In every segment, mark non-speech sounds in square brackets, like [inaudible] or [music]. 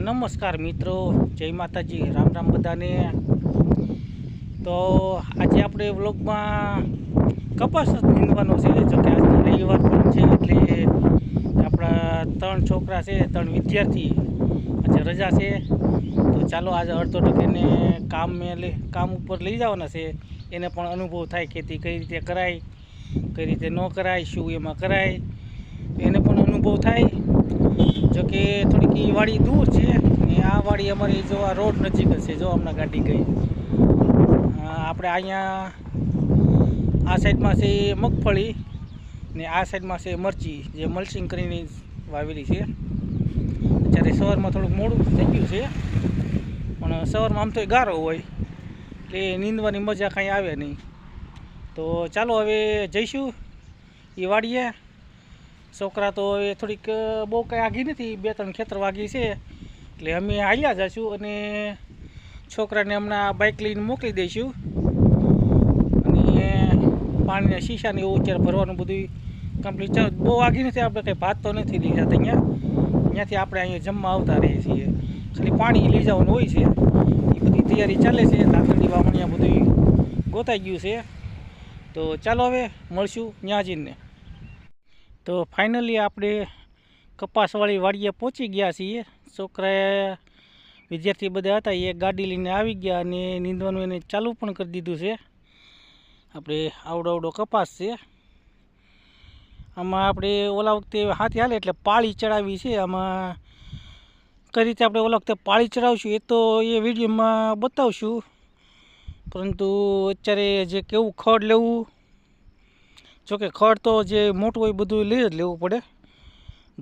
નમસ્કાર મિત્રો, જય માતાજી, રામ રામ બધાને. તો આજે આપણે વ્લોગમાં કપાસ નીંદવાનો છે, જો કે આજનો રવિવાર પણ છે, એટલે આપણા ત્રણ છોકરા છે, ત્રણ વિદ્યાર્થી, આજે રજા છે. તો ચાલો આજે અડધો ટકેને કામ મેં કામ ઉપર લઈ જવાના છે. એને પણ અનુભવ થાય ખેતી કઈ રીતે કરાય, કઈ રીતે ન કરાય, શું એમાં કરાય એને પણ અનુભવ થાય. જો કે થોડીક એ વાડી દૂર છે ને આ વાડી અમારી જો આ રોડ નજીક જ છે, જો હમણાં ગાડી ગઈ. આપણે અહીંયા આ સાઈડમાં છે મગફળી ને આ સાઈડમાં છે મરચી, જે મલ્ચિંગ કરીને વાવેલી છે. જ્યારે સવારમાં થોડુંક મોડું થઈ ગયું છે, પણ સવારમાં આમ તો ગારો હોય, એટલે નીંદવાની મજા કાંઈ આવે નહીં. તો ચાલો હવે જઈશું એ વાડીએ. છોકરા તો એ થોડીક બહુ કંઈ આગી નથી, બે ત્રણ ખેતર વાગી છે. એટલે અમે હાલ્યા જઈશું અને છોકરાને હમણાં બાઇક લઈને મોકલી દઈશું. અને પાણીના શીશાને એવું અત્યારે ભરવાનું બધું કમ્પ્લીટ ચાલો બહુ આગી નથી, આપણે કંઈ ભાત તો નથી લઈ જતા અહીંયા અહીંયાથી આપણે અહીંયા જમવા આવતા રહીએ છીએ. ખાલી પાણી લઈ જવાનું હોય છે. એ બધી તૈયારી ચાલે છે. દાંતરડી વાવણીયા બધું ગોતાઈ ગયું છે. તો ચાલો હવે, મળશું ત્યાં જઈને તો ફાઇનલી આપણે કપાસવાળી વાડીએ પહોંચી ગયા છીએ. છોકરાએ વિદ્યાર્થી બધા હતા, એ ગાડી લઈને આવી ગયા અને નીંદવાનું એને ચાલુ પણ કરી દીધું છે. આપણે આવડો આવડો કપાસ છે. આમાં આપણે ઓલા વખતે હાથી હાલે એટલે પાળી ચડાવી છે. આમાં કઈ રીતે આપણે ઓલા વખતે પાળી ચડાવશું એ તો એ વિડીયોમાં બતાવશું. પરંતુ અત્યારે જે કેવું ખડ લેવું જોકે ખડ તો જે મોટું હોય બધું લઈ જ લેવું પડે.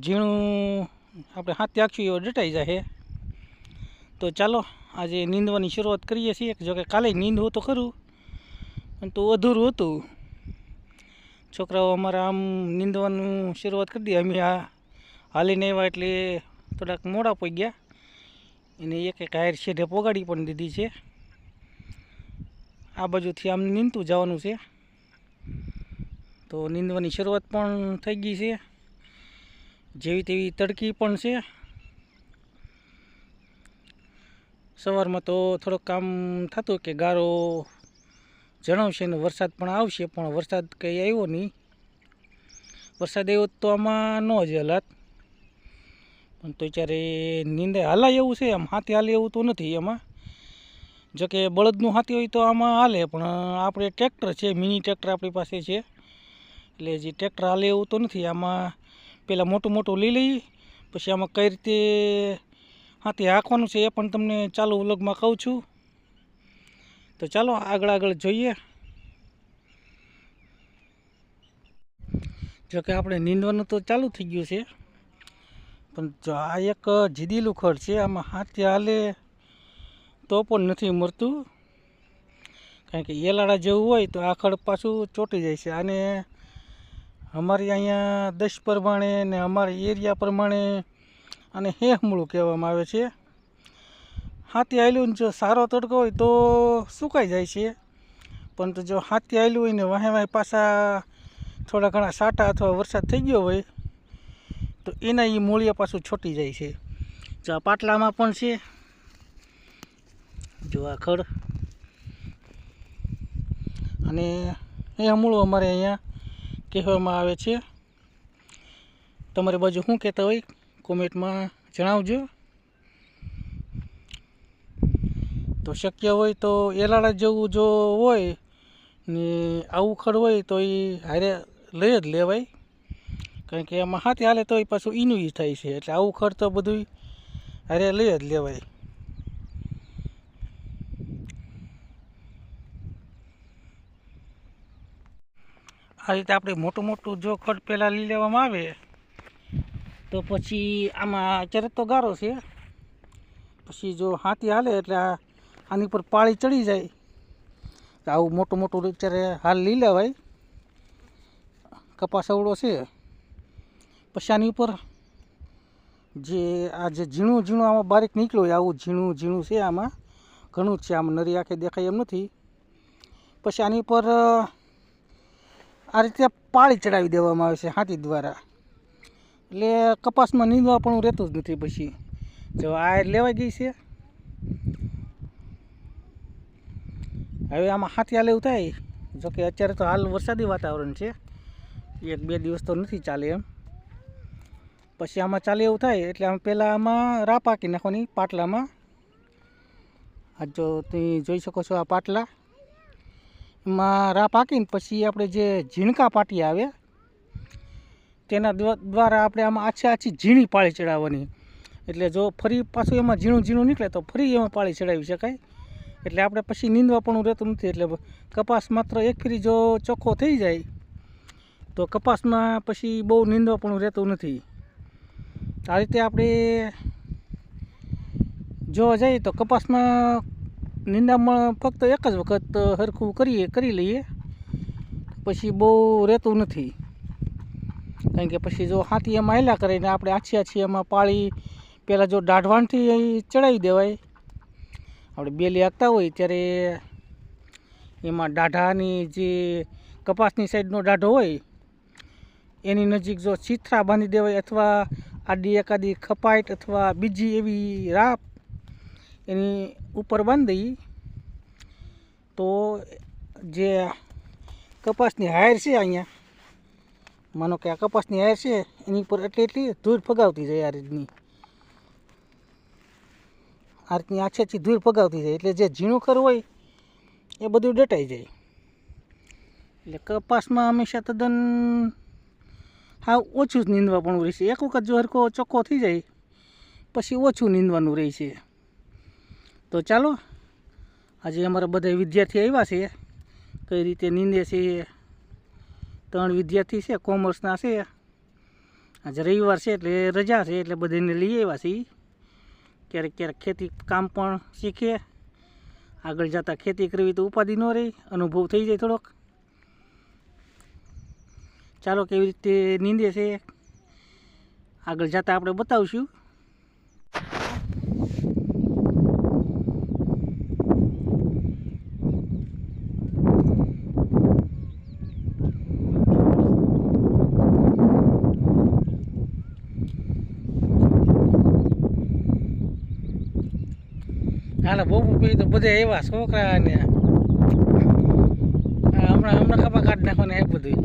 ઝીણું આપણે હાથે આખશું એવો ડટાઈ જાય તો ચાલો, આજે નીંદવાની શરૂઆત કરીએ છીએ. જોકે કાલે નીંદવું તો ખરું, પણ તો અધૂરું હતું. છોકરાઓ અમારા આમ નીંદવાનું શરૂઆત કરી દીધી. અમે આ હાલીને આવ્યા એટલે થોડાક મોડા પડી ગયા. એને એક એક હાયર શેઢે પોગાડી પણ દીધી છે. આ બાજુથી આમ નીંદતું જવાનું છે. તો નીંદવાની શરૂઆત પણ થઈ ગઈ છે. જેવી તેવી તડકી પણ છે. સવારમાં તો થોડુંક કામ થતું કે ગારો જણાવશે ને વરસાદ પણ આવશે, પણ વરસાદ કંઈ આવ્યો નહીં. વરસાદ આવ્યો તો આમાં ન જ હાલાત. પણ તો ત્યારે નીંદે હાલાય એવું છે, આમ હાથી હાલે એવું તો નથી એમાં જોકે બળદનું હાથી હોય તો આમાં હાલે, પણ આપણે ટ્રેક્ટર છે, મિની ટ્રેક્ટર આપણી પાસે છે. એટલે જે ટ્રેક્ટર હાલે એવું તો નથી. આમાં પહેલાં મોટું મોટું લઈ લઈએ પછી આમાં કઈ રીતે હાથી હાંકવાનું છે એ પણ તમને ચાલુ વ્લોગમાં કહું છું. તો ચાલો આગળ આગળ જોઈએ. જો કે આપણે નીંદવાનું તો ચાલુ થઈ ગયું છે. પણ જો આ એક જીદીલું ખડ છે, આમાં હાથી હાલે તો પણ નથી મળતું. કારણ કે એલાડા જેવું હોય તો આ ખડ પાછું ચોંટી જાય છે. અને અમારી અહીંયા દસ પ્રમાણે ને અમારા એરિયા પ્રમાણે અને હેહમળું કહેવામાં આવે છે. હાથી આવેલું જો સારો તડકો હોય તો સુકાઈ જાય છે. પરંતુ જો હાથી આવેલું હોય ને વાહે વાહે પાછા થોડા ઘણા સાટા અથવા વરસાદ થઈ ગયો હોય તો એના એ મૂળિયા પાછું છોટી જાય છે. જો આ પાટલામાં પણ છે. જો આ ખડ. અને એ મૂળું અમારે અહીંયા કહેવામાં આવે છે. તમારી બાજુ શું કહેતા હોય? કોમેન્ટમાં જણાવજો. તો શક્ય હોય તો એલાળા જેવું જો હોય ને આવું ખડ હોય તો એ હારે લઈ જ લેવાય. કારણ કે એમાં હાથે હાલે તો એ પાછું ઈનું થાય છે. એટલે આવું ખડ તો બધું હારે લઈ જ લેવાય. આ રીતે આપણે મોટું મોટું જો ખડ પહેલાં લઈ લેવામાં આવે તો પછી આમાં અત્યારે તો ગારો છે. પછી જો હાથી હાલે એટલે આની પર પાળી ચડી જાય. આવું મોટું મોટું અત્યારે હાલ લઈ લેવાય. કપાસ અવડો છે. પછી આની ઉપર જે આ જે ઝીણું ઝીણું આમાં બારીક નીકળ્યું હોય આવું ઝીણું ઝીણું છે આમાં. ઘણું જ છે આમ નરી આંખે દેખાય એમ નથી. પછી આની ઉપર અ, આ રીતે પાળી ચડાવી દેવામાં આવે છે હાથી દ્વારા. એટલે કપાસમાં નીંદવા પણ રહેતું જ નથી પછી. જો આ લેવાઈ ગઈ છે. હવે આમાં હાથી લેવું થાય જોકે અત્યારે તો હાલ વરસાદી વાતાવરણ છે. એક બે દિવસ તો નથી ચાલે એમ. પછી આમાં ચાલે એવું થાય, એટલે આમ પહેલાં આમાં રા પાકી નાખવાની પાટલામાં. આ જો તમે જોઈ શકો છો આ પાટલા. એમાં રા પાકીને પછી આપણે જે ઝીણકા પાટી આવે, તેના દ્વ- દ્વારા આપણે આમાં આછી આછી ઝીણી પાળી ચડાવવાની. એટલે જો ફરી પાછું એમાં ઝીણું ઝીણું નીકળે તો ફરી એમાં પાળી ચડાવી શકાય. એટલે આપણે પછી નીંદવાપણું રહેતું નથી. એટલે કપાસ માત્ર એક ફેરી જો ચોખ્ખો થઈ જાય, તો કપાસમાં પછી બહુ નીંદવાપણું રહેતું નથી. આ રીતે આપણે જોવા જઈએ તો કપાસમાં નિંદામણ ફક્ત એક જ વખત સરખું કરીએ, કરી લઈએ. પછી બહુ રહેતું નથી. કારણ કે પછી જો હાથી એમાં હેલા કરે ને આપણે આછી આછી એમાં પાળી પહેલાં જો દાઢવાણથી ચડાવી દેવાય. આપણે બેલી હાંકતા હોય ત્યારે એમાં દાઢાની જે કપાસની સાઈડનો દાઢો હોય, એની નજીક જો ચિથરા બાંધી દેવાય અથવા આડી એકાદી ખપાટ અથવા બીજી એવી રાપ એની ઉપર બાંધી તો જે કપાસની હાયર છે અહીંયા, માનો કે આ કપાસની હાયર છે, એની ઉપર એટલી એટલી ધૂળ ફગાવતી જાય આ રીતની. આ રીતની આછી આછી ધૂળ ફગાવતી જાય, એટલે જે ઝીણું ખર હોય, એ બધું ડટાઈ જાય. એટલે કપાસમાં હંમેશા તદ્દન હા, ઓછું જ નીંદવા રહેશે. એક વખત જો હરખો ચોખ્ખો થઈ જાય, પછી ઓછું નીંદવાનું રહે છે તો ચાલો, આજે અમારા બધા વિદ્યાર્થી આવ્યા છે. કઈ રીતે નીંદે છે ત્રણ વિદ્યાર્થી છે, કોમર્સના છે. આજે રવિવાર છે એટલે રજા છે, એટલે બધાને લઈ આવ્યા છીએ. ક્યારેક ક્યારેક ખેતી કામ પણ શીખે. આગળ જતાં ખેતી કરવી તો ઉપાધિ ન રહે, અનુભવ થઈ જાય થોડોક. ચાલો, કેવી રીતે નીંદે છે આગળ જતાં આપણે બતાવશું. હાલો બહુ પી તો બધે એવા છોકરા ને. હમણાં હમણાં કપા કાઢ નાખવાને એ બધું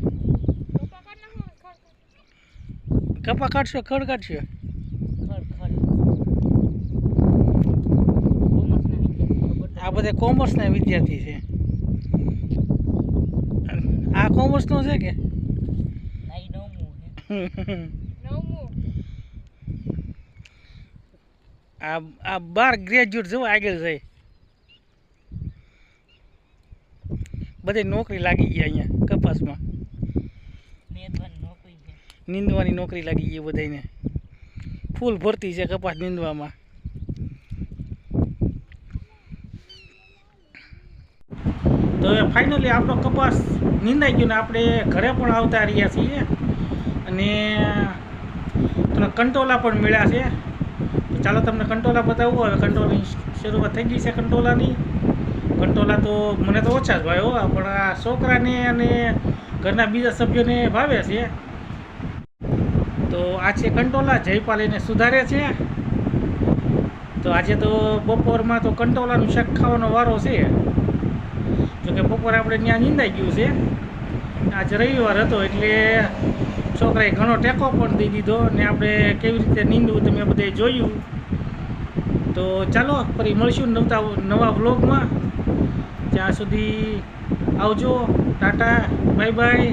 કપા કાઢશો ખડ કાઢશો? આ બધા કોમર્સના વિદ્યાર્થી છે. આ કોમર્સનો છે કે? [laughs] આ આ બાર ગ્રેજ્યુએટ જેવું આગળ જાય. બધી નોકરી લાગી ગઈ અહીંયા કપાસમાં. નીંદવાની નોકરી લાગી ગઈ બધાને ફૂલ ભરતી છે કપાસ નીંદવામાં. તો હવે ફાઇનલી આપણો કપાસ નીંદાઈ ગયો ને આપણે ઘરે પણ આવતા રહ્યા છીએ. અને કંટોલા પણ મળ્યા છે. ચાલો તમને કંટોલા બતાવું. હવે કંટોલાની શરૂઆત થઈ ગઈ છે કંટોલાની. કંટોલા તો મને તો ઓછા જ ભાવે પણ આ છોકરાને અને ઘરના બીજા સભ્યોને ભાવે છે. તો આ છે કંટોલા, જયપાલ એને સુધારે છે. તો આજે તો બપોરમાં તો કંટોલાનું શાક ખાવાનો વારો છે. જોકે બપોરે આપણે ત્યાં નીંદાઈ ગયું છે. આજે રવિવાર હતો, એટલે છોકરાએ ઘણો ટેકો પણ દઈ દીધો ને આપણે કેવી રીતે નીંદવું તમે બધે જોયું. તો ચાલો, ફરી મળીશું નવતા નવા વ્લોગમાં. ત્યાં સુધી આવજો. Tata bye bye